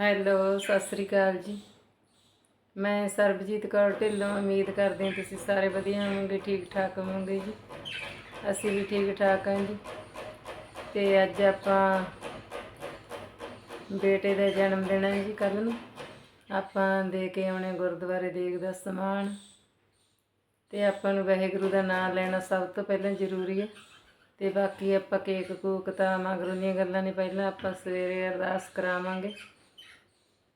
Hello, Sat Sri ਅਕਾਲ ਜੀ। ਮੈਂ ਸਰਬਜੀਤ ਕੌਰ ਢਿੱਲੋਂ, ਉਮੀਦ ਕਰਦੀ ਹਾਂ ਤੁਸੀਂ ਸਾਰੇ ਵਧੀਆ ਹੋਵੋਗੇ ਠੀਕ ਠਾਕ ਹੋਵੋਗੇ ਜੀ। ਅਸੀਂ ਵੀ ਠੀਕ ਠਾਕ ਹਾਂ ਜੀ। ਤੇ ਅੱਜ ਆਪਾਂ ਬੇਟੇ ਦਾ ਜਨਮ ਦਿਨ ਹੈ ਜੀ ਕੱਲ ਨੂੰ। ਆਪਾਂ ਦੇ ਕੇ ਆਉਣੇ ਗੁਰਦੁਆਰੇ ਦੇਗ ਦਾ ਸਮਾਨ। ਤੇ ਆਪਾਂ ਨੂੰ ਵਾਹਿਗੁਰੂ ਦਾ ਨਾਮ ਲੈਣਾ ਸਭ ਤੋਂ ਪਹਿਲਾਂ ਜ਼ਰੂਰੀ ਹੈ। ਤੇ ਬਾਕੀ ਆਪਾਂ ਕੇਕ ਕੂਕ ਤਾਂ ਮਗਰੋਂ ਦੀਆਂ ਗੱਲਾਂ ਨੇ, ਪਹਿਲਾਂ ਆਪਾਂ ਸਵੇਰੇ ਅਰਦਾਸ ਕਰਾਵਾਂਗੇ।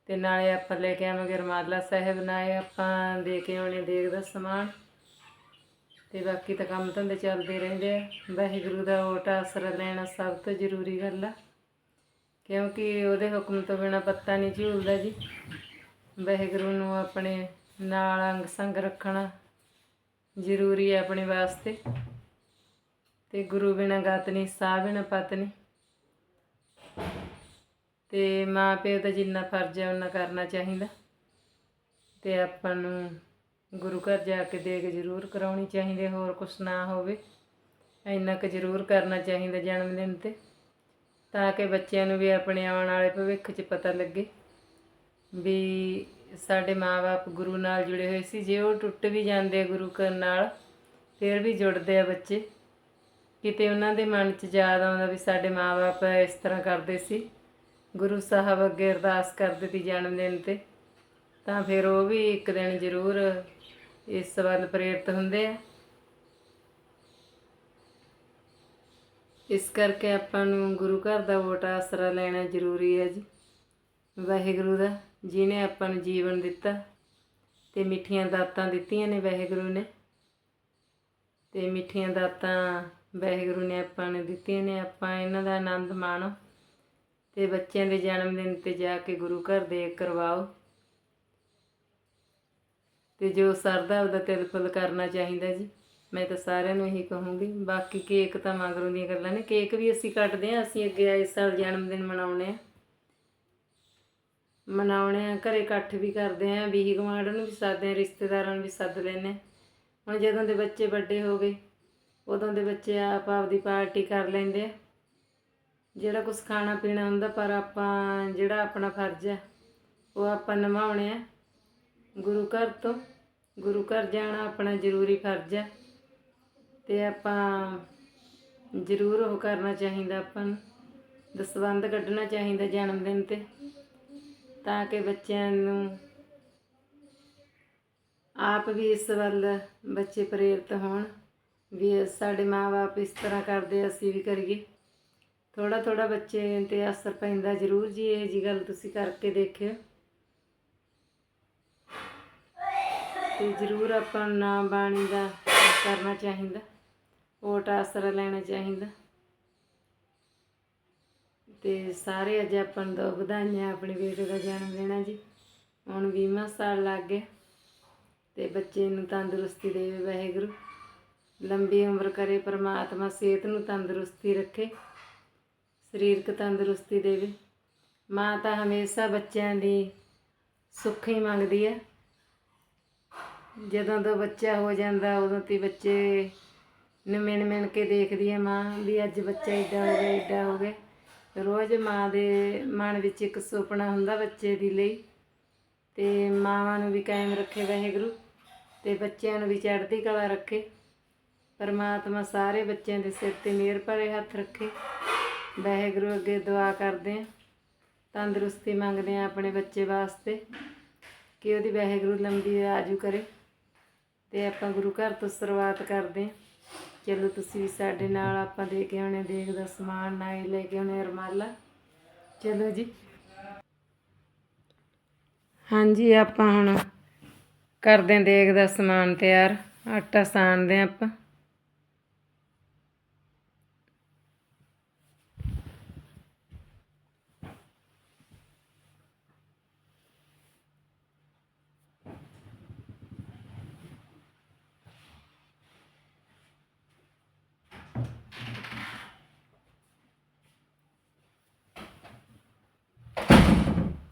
ਤੇ ਨਾਲੇ ਆਪਾਂ ਲੈ ਕੇ ਆਵਾਂਗੇ ਰਮਾਲਾ ਸਾਹਿਬ, ਨਾਲੇ ਆਪਾਂ ਦੇ ਕੇ ਆਉਣੇ ਦੇਗ ਦਾ ਸਮਾਨ। ਤੇ ਬਾਕੀ ਤਾਂ ਕੰਮ ਧੰਦੇ ਚੱਲਦੇ ਰਹਿੰਦੇ ਆ। ਵਾਹਿਗੁਰੂ ਦਾ ਓਟ ਆਸਰਾ ਲੈਣਾ ਸਭ ਤੋਂ ਜ਼ਰੂਰੀ ਗੱਲ ਆ। ਕਿਉਂਕਿ ਉਹਦੇ ਹੁਕਮ ਤੋਂ ਬਿਨਾ ਪੱਤਾ ਨਹੀਂ ਝੂਲਦਾ ਜੀ। ਵਾਹਿਗੁਰੂ ਨੂੰ ਆਪਣੇ ਨਾਲ ਅੰਗ ਸੰਗ ਰੱਖਣਾ ਜ਼ਰੂਰੀ ਹੈ ਆਪਣੇ ਵਾਸਤੇ। ਤੇ ਗੁਰੂ ਬਿਨਾ ਗਤ ਨਹੀਂ, ਸਾਹ ਬਿਨਾ ਪਤ ਨਹੀਂ। ਤੇ ਮਾਂ ਪਿਓ ਦਾ ਜਿੰਨਾ ਫਰਜ਼ ਹੈ ਉਹਨਾਂ ਕਰਨਾ ਚਾਹੀਦਾ। ਤੇ ਆਪਾਂ ਨੂੰ ਗੁਰੂ ਘਰ ਜਾ ਕੇ ਦੇਗ ਜ਼ਰੂਰ ਕਰਾਉਣੀ ਚਾਹੀਦੀ, ਹੋਰ ਕੁਛ ਨਾ ਹੋਵੇ। ਇੰਨਾ ਕੁ ਜ਼ਰੂਰ ਕਰਨਾ ਚਾਹੀਦਾ ਜਨਮ ਦਿਨ ਤੇ, ਤਾਂ ਕਿ ਬੱਚਿਆਂ ਨੂੰ ਵੀ ਆਪਣੇ ਆਉਣ ਵਾਲੇ ਭਵਿੱਖ 'ਚ ਪਤਾ ਲੱਗੇ ਵੀ ਸਾਡੇ ਮਾਪੇ ਗੁਰੂ ਨਾਲ ਜੁੜੇ ਹੋਏ ਸੀ। ਜੇ ਉਹ ਟੁੱਟ ਵੀ ਜਾਂਦੇ ਆ ਗੁਰੂ ਘਰ ਨਾਲ, ਫਿਰ ਵੀ ਜੁੜਦੇ ਆ ਬੱਚੇ। ਕਿਤੇ ਉਹਨਾਂ ਦੇ ਮਨ 'ਚ ਯਾਦ ਆਉਂਦਾ ਵੀ ਸਾਡੇ ਮਾਪੇ ਇਸ ਤਰ੍ਹਾਂ ਕਰਦੇ ਸੀ। ਗੁਰੂ ਸਾਹਿਬ ਅੱਗੇ ਅਰਦਾਸ ਕਰ ਦਿੱਤੀ ਜਨਮ ਦਿਨ ਤੇ। ਤਾਂ ਫਿਰ ਉਹ ਵੀ ਇੱਕ ਦਿਨ ਜ਼ਰੂਰ ਇਸ ਵੱਲ ਪ੍ਰੇਰਿਤ ਹੁੰਦੇ ਆ। ਇਸ ਕਰਕੇ ਆਪਾਂ ਨੂੰ ਗੁਰੂ ਘਰ ਦਾ ਵੋਟ ਆਸਰਾ ਲੈਣਾ ਜ਼ਰੂਰੀ ਹੈ ਜੀ। ਵਾਹਿਗੁਰੂ ਦਾ ਜਿਨੇ ਆਪਾਂ ਨੂੰ ਜੀਵਨ ਦਿੱਤਾ ਤੇ ਮਿੱਠੀਆਂ ਦਾਤਾਂ ਦਿੱਤੀਆਂ ਨੇ ਵਾਹਿਗੁਰੂ ਨੇ। ਤੇ ਮਿੱਠੀਆਂ ਦਾਤਾਂ ਵਾਹਿਗੁਰੂ ਨੇ ਆਪਾਂ ਨੂੰ ਦਿੱਤੀਆਂ ਨੇ, ਆਪਾਂ ਇਹਨਾਂ ਦਾ ਆਨੰਦ ਮਾਣੋ। ਤੇ ਬੱਚਿਆਂ ਦੇ ਜਨਮ ਦਿਨ ਤੇ ਜਾ ਕੇ ਗੁਰੂ ਘਰ ਦੇ ਕਰਵਾਓ। ਤੇ ਜੋ ਸਰਦਾ ਉਹਦਾ ਤਿਲ ਫੁੱਲ ਕਰਨਾ ਚਾਹੀਦਾ ਜੀ। ਮੈਂ ਤਾਂ ਸਾਰਿਆਂ ਨੂੰ ਇਹੀ ਕਹੂੰਗੀ। ਬਾਕੀ ਕੇਕ ਤਾਂ ਮਗਰੋਂ ਦੀਆਂ ਗੱਲਾਂ ਨੇ। ਕੇਕ ਵੀ ਅਸੀਂ ਕੱਟਦੇ ਆ ਅਸੀਂ ਅੱਗੇ ਇਸ ਸਾਲ ਜਨਮ ਦਿਨ ਮਨਾਉਣੇ ਆ ਮਨਾਉਣੇ ਆ ਘਰੇ ਇਕੱਠ ਵੀ ਕਰਦੇ ਆ ਵੀਹ ਗੁਆਂਢ ਨੂੰ ਵੀ ਸੱਦਦੇ ਆ ਰਿਸ਼ਤੇਦਾਰਾਂ ਨੂੰ ਵੀ ਸੱਦ ਲੈਨੇ ਆ। ਹੁਣ ਜਦੋਂ ਦੇ ਬੱਚੇ ਵੱਡੇ ਹੋ ਗਏ, ਉਦੋਂ ਦੇ ਬੱਚੇ ਆਪ ਆਪਦੀ ਪਾਰਟੀ ਕਰ ਲੈਂਦੇ ਆ। ਜਿਹੜਾ ਕੁਝ ਖਾਣਾ ਪੀਣਾ ਹੁੰਦਾ, ਪਰ ਆਪਾਂ ਜਿਹੜਾ ਆਪਣਾ ਫਰਜ਼ ਆ ਉਹ ਆਪਾਂ ਨਿਭਾਉਣੇ ਆ। ਗੁਰੂ ਘਰ ਤੋਂ, ਗੁਰੂ ਘਰ ਜਾਣਾ ਆਪਣਾ ਜ਼ਰੂਰੀ ਫਰਜ਼ ਆ ਤੇ ਆਪਾਂ ਜ਼ਰੂਰ ਉਹ ਕਰਨਾ ਚਾਹੀਦਾ ਆਪਾਂ ਨੂੰ। ਦਸਵੰਧ ਕੱਢਣਾ ਚਾਹੀਦਾ ਜਨਮ ਦਿਨ ਤੇ, ਤਾਂ ਕਿ ਬੱਚਿਆਂ ਨੂੰ ਆਪ ਵੀ ਇਸ ਵੱਲ ਬੱਚੇ ਪ੍ਰੇਰਿਤ ਹੋਣ, ਵੀ ਸਾਡੇ ਮਾਪੇ ਇਸ ਤਰ੍ਹਾਂ ਕਰਦੇ, ਅਸੀਂ ਵੀ ਕਰੀਏ। ਥੋੜਾ ਥੋੜਾ ਬੱਚੇ ਤੇ ਅਸਰ ਪੈਂਦਾ, ਜ਼ਰੂਰ ਜੀ ਇਹ ਜੀ ਗੱਲ ਤੁਸੀਂ ਕਰਕੇ ਦੇਖਿਓ। ਤੇ ਜ਼ਰੂਰ ਆਪਾਂ ਨੂੰ ਨਾਮ ਬਾਣੀ ਦਾ ਕਰਨਾ ਚਾਹੀਦਾ ਓਟ ਆਸਰਾ ਲੈਣਾ ਚਾਹੀਦਾ। ਤੇ ਸਾਰੇ ਅੱਜ ਆਪਾਂ ਨੂੰ ਦੋ ਵਧਾਈਆਂ, ਆਪਣੇ ਬੇਟੇ ਦਾ ਜਨਮ ਦੇਣਾ ਜੀ। ਹੁਣ 20ਵਾਂ ਸਾਲ ਲੱਗ ਗਿਆ ਤੇ ਬੱਚੇ ਨੂੰ ਤੰਦਰੁਸਤੀ ਦੇਵੇ ਵਾਹਿਗੁਰੂ। ਲੰਬੀ ਉਮਰ ਕਰੇ, ਪਰਮਾਤਮਾ ਸਿਹਤ ਨੂੰ ਤੰਦਰੁਸਤੀ ਰੱਖੇ। ਸਰੀਰਕ ਤੰਦਰੁਸਤੀ ਦੇਵੇ। ਮਾਂ ਤਾਂ ਹਮੇਸ਼ਾ ਬੱਚਿਆਂ ਦੀ ਸੁੱਖ ਹੀ ਮੰਗਦੀ ਹੈ। ਜਦੋਂ ਤੋਂ ਬੱਚਾ ਹੋ ਜਾਂਦਾ, ਉਦੋਂ ਤੇ ਬੱਚੇ ਨੂੰ ਮਿਣ ਮਿਣ ਕੇ ਦੇਖਦੀ ਹੈ ਮਾਂ ਵੀ ਅੱਜ ਬੱਚਾ ਇੱਡਾ ਹੋ ਗਿਆ ਇੱਡਾ ਹੋ ਗਿਆ। ਰੋਜ਼ ਮਾਂ ਦੇ ਮਨ ਵਿੱਚ ਇੱਕ ਸੁਪਨਾ ਹੁੰਦਾ ਬੱਚੇ ਦੀ ਲਈ ਤੇ ਮਾਵਾਂ ਨੂੰ ਵੀ ਕਾਇਮ ਰੱਖੇ ਵਾਹਿਗੁਰੂ ਤੇ ਬੱਚਿਆਂ ਨੂੰ ਵੀ ਚੜ੍ਹਦੀ ਕਲਾ ਰੱਖੇ। ਪਰਮਾਤਮਾ ਸਾਰੇ ਬੱਚਿਆਂ ਦੇ ਸਿਰ ਤੇ ਮਿਹਰ ਭਰੇ ਹੱਥ ਰੱਖੇ। ਵਾਹਿਗੁਰੂ ਅੱਗੇ ਦੁਆ ਕਰਦੇ ਹਾਂ। ਤੰਦਰੁਸਤੀ ਮੰਗਦੇ ਹਾਂ ਆਪਣੇ ਬੱਚੇ ਵਾਸਤੇ। ਕਿ ਉਹਦੀ ਵਾਹਿਗੁਰੂ ਲੰਬੀ ਆਜੂ ਕਰੇ। ਤੇ ਆਪਾਂ ਗੁਰੂ ਘਰ ਤੋਂ ਸ਼ੁਰੂਆਤ ਕਰਦੇ ਹਾਂ। ਚਲੋ ਤੁਸੀਂ ਵੀ ਸਾਡੇ ਨਾਲ ਆਪਾਂ ਦੇ ਕੇ ਆਉਣੇ ਦੇਖਦਾ ਸਮਾਨ, ਨਾਈ ਲੈ ਕੇ ਆਉਣੇ, ਰਮਾਲਾ। ਚਲੋ ਜੀ। ਹਾਂਜੀ, ਆਪਾਂ ਹੁਣ ਕਰਦੇ ਹਾਂ ਦੇਗ ਦਾ ਸਮਾਨ ਤਿਆਰ। ਆਟਾ ਸਾਣਦੇ ਹਾਂ ਆਪਾਂ।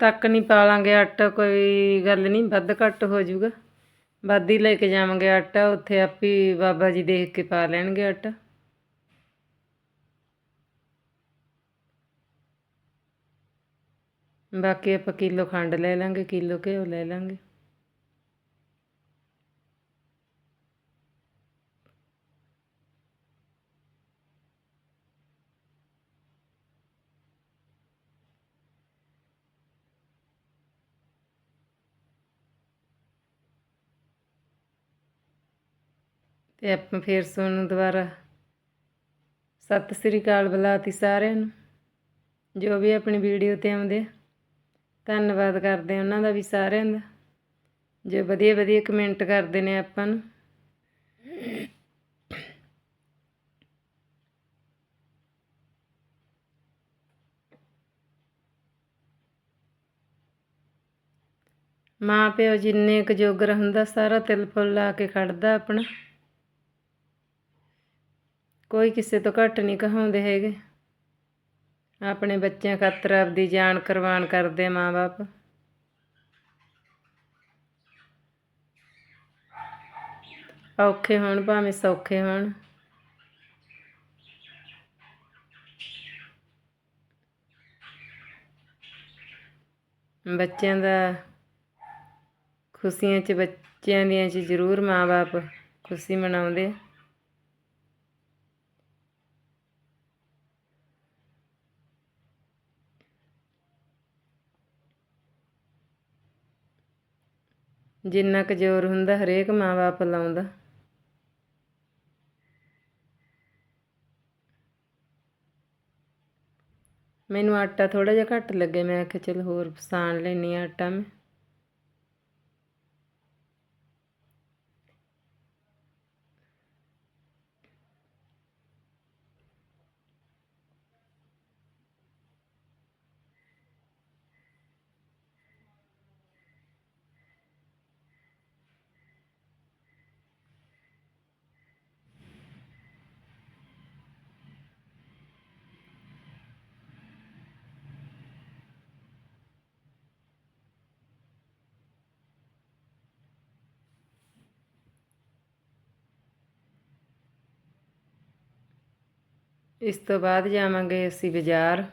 ਤੱਕ ਨਹੀਂ ਪਾ ਲਾਂਗੇ ਆਟਾ, ਕੋਈ ਗੱਲ ਨਹੀਂ, ਵੱਧ ਘੱਟ ਹੋ ਜਾਊਗਾ। ਵੱਧ ਹੀ ਲੈ ਕੇ ਜਾਵਾਂਗੇ ਆਟਾ, ਉੱਥੇ ਆਪੀ ਬਾਬਾ ਜੀ ਦੇਖ ਕੇ ਪਾ ਲੈਣਗੇ ਆਟਾ। ਬਾਕੀ ਆਪਾਂ ਕਿਲੋ ਖੰਡ ਲੈ ਲਾਂਗੇ, ਕਿਲੋ ਘਿਓ ਲੈ ਲਾਂਗੇ। ਤੇ ਆਪਾਂ ਫੇਰ ਤੁਹਾਨੂੰ ਦੁਬਾਰਾ ਸਤਿ ਸ੍ਰੀ ਅਕਾਲ ਬੁਲਾਤੀ ਸਾਰਿਆਂ ਨੂੰ। ਜੋ ਵੀ ਆਪਣੀ ਵੀਡੀਓ ਤੇ ਆਉਂਦੇ ਧੰਨਵਾਦ ਕਰਦੇ ਉਹਨਾਂ ਦਾ ਵੀ ਸਾਰਿਆਂ ਦਾ। ਜੋ ਵਧੀਆ ਵਧੀਆ ਕਮੈਂਟ ਕਰਦੇ ਨੇ ਆਪਾਂ ਨੂੰ। ਮਾਂ ਪਿਓ ਜਿੰਨੇ ਕੁ ਜੋਗਰ ਹੁੰਦਾ, ਸਾਰਾ ਤਿਲ ਫੁੱਲ ਲਾ ਕੇ ਖੜਦਾ ਆਪਣਾ। ਕੋਈ ਕਿਸੇ ਤੋਂ ਘੱਟ ਨਹੀਂ ਕਹਾਉਂਦੇ ਹੈਗੇ। ਆਪਣੇ ਬੱਚਿਆਂ ਖਾਤਰ ਆਪਦੀ ਜਾਨ ਕੁਰਬਾਨ ਕਰਦੇ ਮਾਂ-ਬਾਪ ਔਖੇ ਹੋਣ, ਭਾਵੇਂ ਸੌਖੇ ਹੋਣ। ਬੱਚਿਆਂ ਦਾ, ਖੁਸ਼ੀਆਂ 'ਚ ਬੱਚਿਆਂ ਦੀਆਂ 'ਚ ਜ਼ਰੂਰ ਮਾਂ-ਬਾਪ ਖੁਸ਼ੀ ਮਨਾਉਂਦੇ ਜਿੰਨਾ ਕੁ ਜ਼ੋਰ ਹੁੰਦਾ, ਹਰੇਕ ਮਾਂ-ਬਾਪ ਲਾਉਂਦਾ। ਮੈਨੂੰ ਆਟਾ ਥੋੜਾ ਜਿਹਾ ਘੱਟ ਲੱਗੇ, ਮੈਂ ਆਖਿਆ ਚਲ ਹੋਰ ਪਸਾਨ ਲੈਣੀ ਆਟਾ ਮੈਂ। ਇਸ ਤੋਂ ਬਾਅਦ ਜਾਵਾਂਗੇ ਅਸੀਂ ਬਾਜ਼ਾਰ,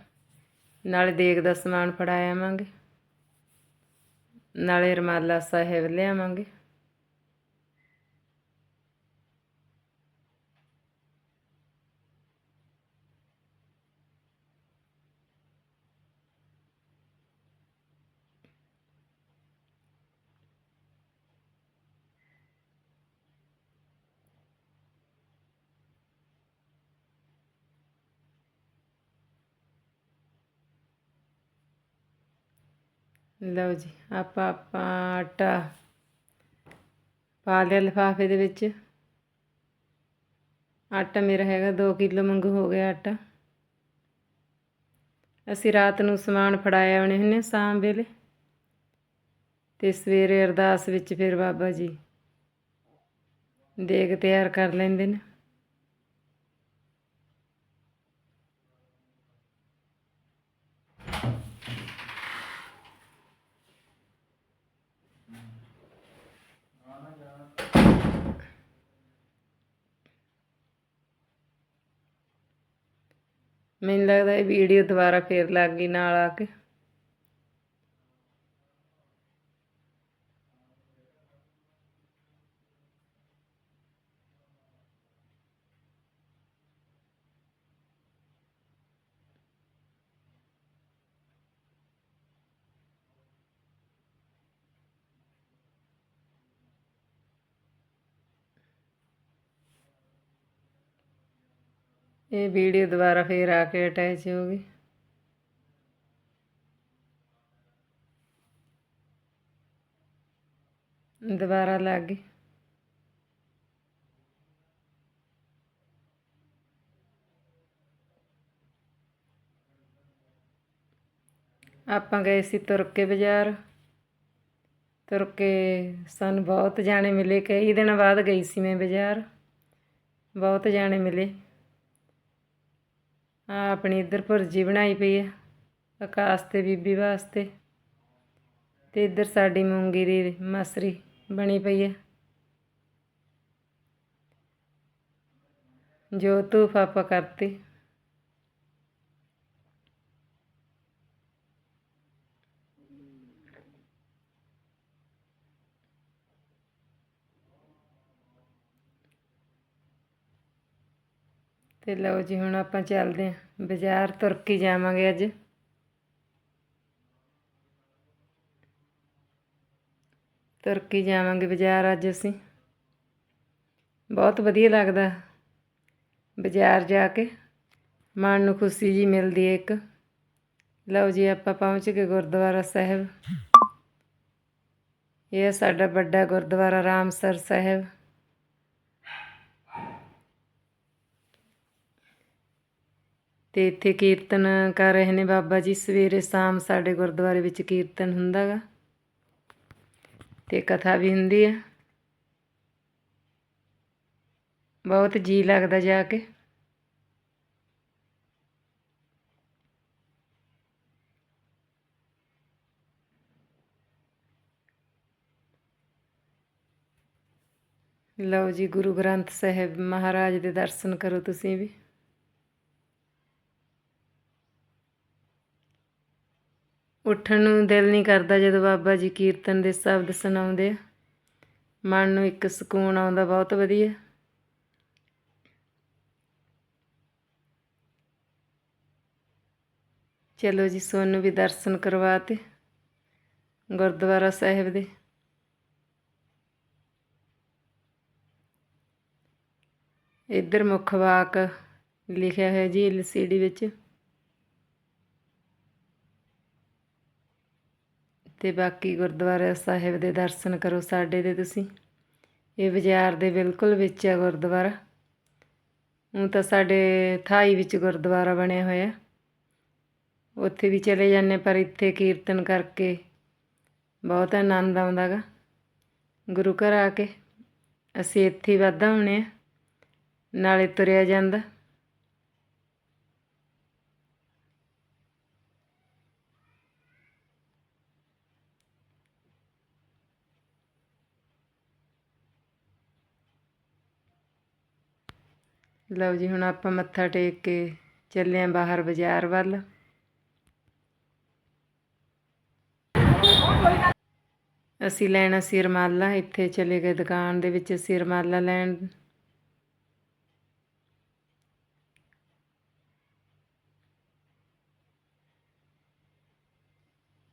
ਨਾਲੇ ਦੇਗ ਦਾ ਸਮਾਨ ਫੜਾ ਆਵਾਂਗੇ। ਨਾਲੇ ਰਮਾਲਾ ਸਾਹਿਬ ਲਿਆਵਾਂਗੇ। ਲਓ ਜੀ, ਆਪਾਂ ਆਪਾਂ ਆਟਾ ਪਾ ਲਿਆ ਲਿਫਾਫੇ ਦੇ ਵਿੱਚ। ਆਟਾ ਮੇਰਾ ਹੈਗਾ 2 ਕਿਲੋ ਮੰਗੂ ਹੋ ਗਿਆ ਆਟਾ। ਅਸੀਂ ਰਾਤ ਨੂੰ ਸਮਾਨ ਫੜਾਇਆ ਆਉਣੇ ਹੁੰਨੇ ਸ਼ਾਮ ਵੇਲੇ। ਤੇ ਸਵੇਰੇ ਅਰਦਾਸ ਵਿੱਚ ਫਿਰ ਬਾਬਾ ਜੀ ਦੇਗ ਤਿਆਰ ਕਰ ਲੈਂਦੇ ਨੇ। ਮੈਨੂੰ ਲੱਗਦਾ ਇਹ ਵੀਡੀਓ ਦੁਬਾਰਾ ਫੇਰ ਲੱਗ ਗਈ ਨਾਲ ਆ ਕੇ। ਇਹ ਵੀਡੀਓ ਦੁਬਾਰਾ ਫੇਰ ਆ ਕੇ ਅਟੈਚ ਹੋ ਗਈ। ਦੁਬਾਰਾ ਲੱਗ ਗਈ। ਆਪਾਂ ਗਏ ਸੀ ਤੁਰ ਕੇ ਬਾਜ਼ਾਰ। ਤੁਰ ਕੇ ਸਾਨੂੰ ਬਹੁਤ ਜਾਣੇ ਮਿਲੇ। ਕਈ ਦਿਨਾਂ ਬਾਅਦ ਗਈ ਸੀ ਮੈਂ ਬਾਜ਼ਾਰ। ਬਹੁਤ ਜਾਣੇ ਮਿਲੇ। ਆ ਆਪਣੀ ਇੱਧਰ ਭੁਰਜੀ ਬਣਾਈ ਪਈ ਆ, ਆਕਾਸ਼ ਤੇ ਬੀਬੀ ਵਾਸਤੇ। ਤੇ ਇੱਧਰ ਸਾਡੀ ਮੂੰਗੀ ਦੀ ਮਸਰੀ ਬਣੀ ਪਈ ਹੈ ਜੋ ਧੂਫ ਆਪਾਂ ਕਰਤੀ। ਤੇ ਲਓ ਜੀ, ਹੁਣ ਆਪਾਂ ਚੱਲਦੇ ਆਂ ਬਾਜ਼ਾਰ ਤੁਰ ਕੇ ਜਾਵਾਂਗੇ ਅੱਜ। ਤੁਰ ਕੇ ਜਾਵਾਂਗੇ ਬਾਜ਼ਾਰ ਅੱਜ ਅਸੀਂ। ਬਹੁਤ ਵਧੀਆ ਲੱਗਦਾ ਬਾਜ਼ਾਰ ਜਾ ਕੇ। ਮਨ ਨੂੰ ਖੁਸ਼ੀ ਜੀ ਮਿਲਦੀ ਹੈ ਇੱਕ। ਲਓ ਜੀ, ਆਪਾਂ ਪਹੁੰਚ ਗਏ ਗੁਰਦੁਆਰਾ ਸਾਹਿਬ। ਇਹ ਹੈ ਸਾਡਾ ਵੱਡਾ ਗੁਰਦੁਆਰਾ ਰਾਮਸਰ ਸਾਹਿਬ। ਤੇ ਇੱਥੇ ਕੀਰਤਨ ਕਰ ਰਹੇ ਨੇ ਬਾਬਾ ਜੀ। ਸਵੇਰੇ ਸ਼ਾਮ ਸਾਡੇ ਗੁਰਦੁਆਰੇ ਵਿੱਚ ਕੀਰਤਨ ਹੁੰਦਾ ਗਾ ਤੇ ਕਥਾ ਵੀ ਹੁੰਦੀ ਆ। ਬਹੁਤ ਜੀ ਲੱਗਦਾ ਜਾ ਕੇ। ਲਓ ਜੀ, ਗੁਰੂ ਗ੍ਰੰਥ ਸਾਹਿਬ ਮਹਾਰਾਜ ਦੇ ਦਰਸ਼ਨ ਕਰੋ ਤੁਸੀਂ ਵੀ। ਉੱਠਣ ਨੂੰ ਦਿਲ ਨਹੀਂ ਕਰਦਾ ਜਦੋਂ ਬਾਬਾ ਜੀ ਕੀਰਤਨ ਦੇ ਸ਼ਬਦ ਸੁਣਾਉਂਦੇ ਆ। ਮਨ ਨੂੰ ਇੱਕ ਸਕੂਨ ਆਉਂਦਾ, ਬਹੁਤ ਵਧੀਆ। ਚਲੋ ਜੀ, ਸੋਨੂੰ ਵੀ ਦਰਸ਼ਨ ਕਰਵਾਤੇ ਗੁਰਦੁਆਰਾ ਸਾਹਿਬ ਦੇ। ਇੱਧਰ ਮੁੱਖ ਵਾਕ ਲਿਖਿਆ ਹੈ ਜੀ ਐਲਸੀਡੀ ਵਿੱਚ। ਤੇ ਬਾਕੀ ਗੁਰਦੁਆਰਾ ਸਾਹਿਬ ਦੇ ਦਰਸ਼ਨ ਕਰੋ ਸਾਡੇ ਦੇ ਤੁਸੀਂ। ਇਹ ਬਾਜ਼ਾਰ ਦੇ ਬਿਲਕੁਲ ਵਿੱਚ ਹੈ ਗੁਰਦੁਆਰਾ। ਉਹ ਤਾਂ ਸਾਡੇ ਥਾਈ ਵਿੱਚ ਗੁਰਦੁਆਰਾ ਬਣਿਆ ਹੋਇਆ। ਉੱਥੇ ਵੀ ਚਲੇ ਜਾਂਦੇ ਪਰ ਇੱਥੇ ਕੀਰਤਨ ਕਰਕੇ ਬਹੁਤ ਆਨੰਦ ਆਉਂਦਾ ਗਾ। ਗੁਰੂ ਘਰ ਆ ਕੇ ਅਸੀਂ ਇੱਥੇ ਵਾਧਾ ਹੋਣੇ ਆ ਨਾਲੇ ਤੁਰਿਆ ਜਾਂਦਾ। ਲਓ ਜੀ, ਹੁਣ ਆਪਾਂ ਮੱਥਾ ਟੇਕ ਕੇ ਚੱਲੇ ਆਂ ਬਾਹਰ ਬਾਜ਼ਾਰ ਵੱਲ। ਅਸੀਂ ਲੈਣਾ ਸੀ ਰਮਾਲਾ ਇੱਥੇ ਚਲੇ ਗਏ ਦੁਕਾਨ ਦੇ ਵਿੱਚ ਅਸੀਂ ਰਮਾਲਾ ਲੈਣ।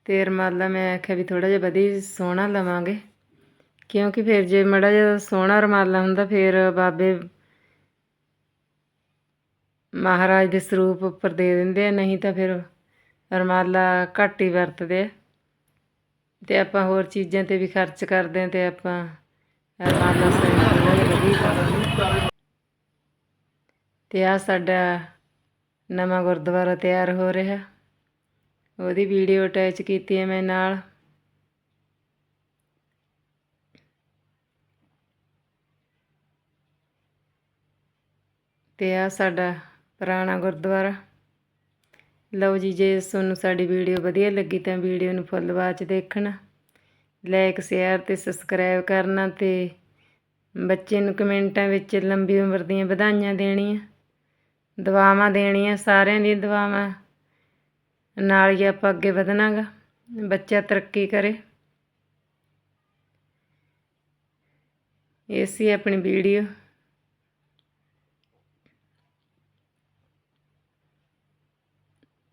ਤੇ ਰਮਾਲਾ ਮੈਂ ਆਖਿਆ ਵੀ ਥੋੜਾ ਜਿਹਾ ਵਧੀਆ ਸੋਹਣਾ ਲਵਾਂਗੇ, ਕਿਉਂਕਿ ਫਿਰ ਜੇ ਮੜਾ ਜਿਹਾ ਸੋਹਣਾ ਰਮਾਲਾ ਹੁੰਦਾ, ਫਿਰ ਬਾਬੇ ਮਹਾਰਾਜ ਦੇ ਸਰੂਪ ਉੱਪਰ ਦੇ ਦਿੰਦੇ ਆ, ਨਹੀਂ ਤਾਂ ਫਿਰ ਰਮਾਲਾ ਘੱਟ ਹੀ ਵਰਤਦੇ ਆ। ਤੇ ਆਪਾਂ ਹੋਰ ਚੀਜ਼ਾਂ ਤੇ ਵੀ ਖਰਚ ਕਰਦੇ ਆ ਤੇ ਆਪਾਂ ਰਮਾਲਾ ਸਰੂਪ ਵਧੀਆ ਤੇ ਆ ਸਾਡਾ ਨਵਾਂ ਗੁਰਦੁਆਰਾ ਤਿਆਰ ਹੋ ਰਿਹਾ। ਉਹਦੀ ਵੀਡੀਓ ਅਟੈਚ ਕੀਤੀ ਹੈ ਮੈਂ ਨਾਲ। ਤੇ ਆ ਸਾਡਾ ਪੁਰਾਣਾ ਗੁਰਦੁਆਰਾ। ਲਓ ਜੀ, ਜੇ ਤੁਹਾਨੂੰ ਸਾਡੀ ਵੀਡੀਓ ਵਧੀਆ ਲੱਗੀ ਤਾਂ ਵੀਡੀਓ ਨੂੰ ਫੁੱਲ ਬਾਅਦ ਦੇਖਣਾ ਲਾਈਕ ਸ਼ੇਅਰ ਤੇ ਸਬਸਕ੍ਰਾਈਬ ਕਰਨਾ ਤੇ ਬੱਚੇ ਨੂੰ ਕਮੈਂਟਾਂ ਵਿੱਚ ਲੰਬੀ ਉਮਰ ਦੀਆਂ ਵਧਾਈਆਂ ਦੇਣੀਆਂ, ਦੁਆਵਾਂ ਦੇਣੀਆਂ, ਸਾਰਿਆਂ ਦੀਆਂ ਦੁਆਵਾਂ, ਨਾਲ ਹੀ ਆਪਾਂ ਅੱਗੇ ਵਧਣਾਗਾ, ਬੱਚਾ ਤਰੱਕੀ ਕਰੇ। ਇਹ ਆਪਣੀ ਵੀਡੀਓ।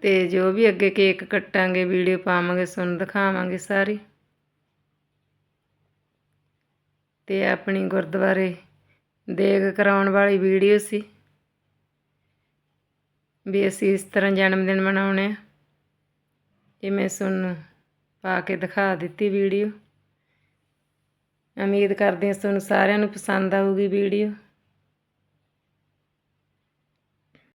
ਤੇ ਜੋ ਵੀ ਅੱਗੇ ਕੇਕ ਕੱਟਾਂਗੇ, ਵੀਡੀਓ ਪਾਵਾਂਗੇ, ਤੁਹਾਨੂੰ ਦਿਖਾਵਾਂਗੇ ਸਾਰੀ। ਤੇ ਆਪਣੀ ਗੁਰਦੁਆਰੇ ਦੇਗ ਕਰਾਉਣ ਵਾਲੀ ਵੀਡੀਓ ਸੀ ਵੀ ਅਸੀਂ ਇਸ ਤਰ੍ਹਾਂ ਜਨਮ ਦਿਨ ਮਨਾਉਣੇ ਆ। ਇਹ ਮੈਂ ਤੁਹਾਨੂੰ ਪਾ ਕੇ ਦਿਖਾ ਦਿੱਤੀ ਵੀਡੀਓ। ਉਮੀਦ ਕਰਦੇ ਹਾਂ ਤੁਹਾਨੂੰ ਸਾਰਿਆਂ ਨੂੰ ਪਸੰਦ ਆਊਗੀ ਵੀਡੀਓ।